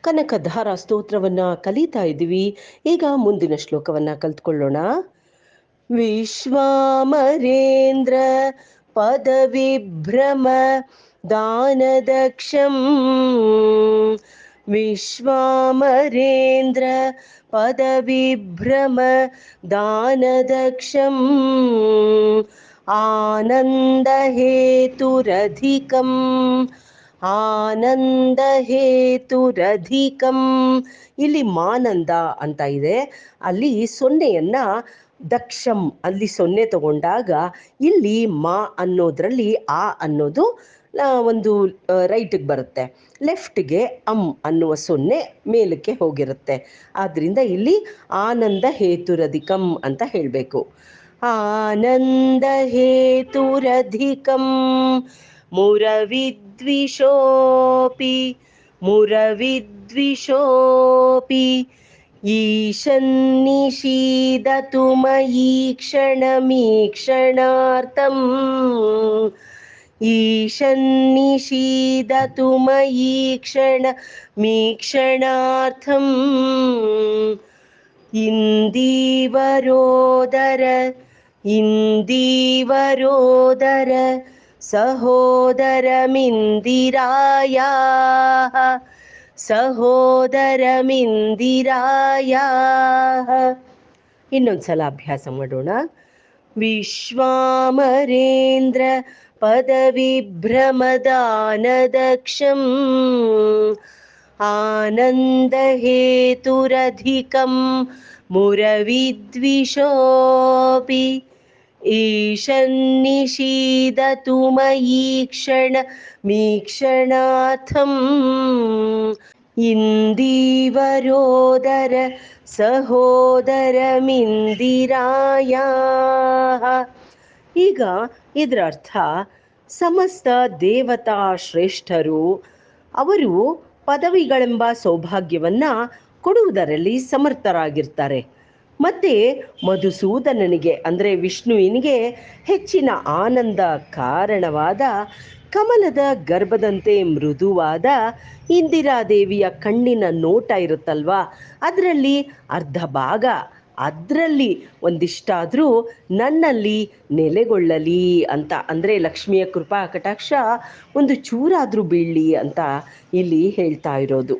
ಕನಕಧಾರ ಸ್ತೋತ್ರವನ್ನ ಕಲಿತಾ ಇದ್ದೀವಿ. ಈಗ ಮುಂದಿನ ಶ್ಲೋಕವನ್ನ ಕಲ್ತ್ಕೊಳ್ಳೋಣ. ವಿಶ್ವಾಮರೇಂದ್ರ ಪದವಿಭ್ರಮ ದಾನದಕ್ಷಂ. ವಿಶ್ವಾಮರೇಂದ್ರ ಪದವಿಭ್ರಮ ದಾನದಕ್ಷಂ. ಆನಂದಹೇತುರಧಿಕಂ ಆನಂದಹೇತುರಧಿಕಂ ಇಲ್ಲಿ ಮಾನಂದ ಅಂತ ಇದೆ. ಅಲ್ಲಿ ಸೊನ್ನೆಯನ್ನ ದಕ್ಷಂ, ಅಲ್ಲಿ ಸೊನ್ನೆ ತಗೊಂಡಾಗ ಇಲ್ಲಿ ಮಾ ಅನ್ನೋದ್ರಲ್ಲಿ ಆ ಅನ್ನೋದು ಒಂದು ರೈಟಿಗೆ ಬರುತ್ತೆ. ಲೆಫ್ಟ್ಗೆ ಅಂ ಅನ್ನುವ ಸೊನ್ನೆ ಮೇಲಕ್ಕೆ ಹೋಗಿರುತ್ತೆ. ಆದ್ರಿಂದ ಇಲ್ಲಿ ಆನಂದ ಹೇತುರಧಿಕಂ ಅಂತ ಹೇಳಬೇಕು. ಆನಂದ ಹೇತುರಧಿಕಂ मुरविद्विषोऽपि मुरविद्विषोऽपि ईशन्निषीदतु मईक्षणमीक्षणार्थम् ईशन्निषीदतु मईक्षणमीक्षणार्थम् इन्दीवरोदर इन्दीवरोदर ಮೀಕ್ಷಣಾರ್ಥಂ ಇಂದೀವರೋದರ ಇಂದೀವರೋದರ ಸಹೋದರಮಿಂದಿರಾಯ ಸಹೋದರಮಿಂದಿರಾಯ ಇನ್ನೊಂದ್ಸಲ ಅಭ್ಯಾಸ ಮಾಡೋಣ ವಿಶ್ವಾಮರೇಂದ್ರ ಪದವಿಭ್ರಮದಾನದಕ್ಷಂ ಆನಂದಹೇತುರಧಿಕಂ ಮುರವಿದ್ವಿಷೋಪಿ ಕ್ಷಣ ಮೀಕ್ಷಣಾಥಂ ಇಂದೀವರೋದರ ಸಹೋದರಮಿಂದಿರಾಯ ಈಗ ಇದರ ಅರ್ಥ ಸಮಸ್ತ ದೇವತಾ ಶ್ರೇಷ್ಠರು ಅವರು ಪದವಿಗಳೆಂಬ ಸೌಭಾಗ್ಯವನ್ನು ಕೊಡುವುದರಲ್ಲಿ ಸಮರ್ಥರಾಗಿರ್ತಾರೆ. ಮತ್ತೆ ಮಧುಸೂದನನಿಗೆ, ಅಂದರೆ ವಿಷ್ಣುವಿನಿಗೆ ಹೆಚ್ಚಿನ ಆನಂದ ಕಾರಣವಾದ ಕಮಲದ ಗರ್ಭದಂತೆ ಮೃದುವಾದ ಇಂದಿರಾದೇವಿಯ ಕಣ್ಣಿನ ನೋಟ ಇರುತ್ತಲ್ವಾ? ಅದರಲ್ಲಿ ಅರ್ಧ ಭಾಗ, ಅದರಲ್ಲಿ ಒಂದಿಷ್ಟಾದರೂ ನನ್ನಲ್ಲಿ ನೆಲೆಗೊಳ್ಳಲಿ ಅಂತ, ಅಂದರೆ ಲಕ್ಷ್ಮಿಯ ಕೃಪಾ ಕಟಾಕ್ಷ ಒಂದು ಚೂರಾದರೂ ಬೀಳಲಿ ಅಂತ ಇಲ್ಲಿ ಹೇಳ್ತಾ ಇರೋದು.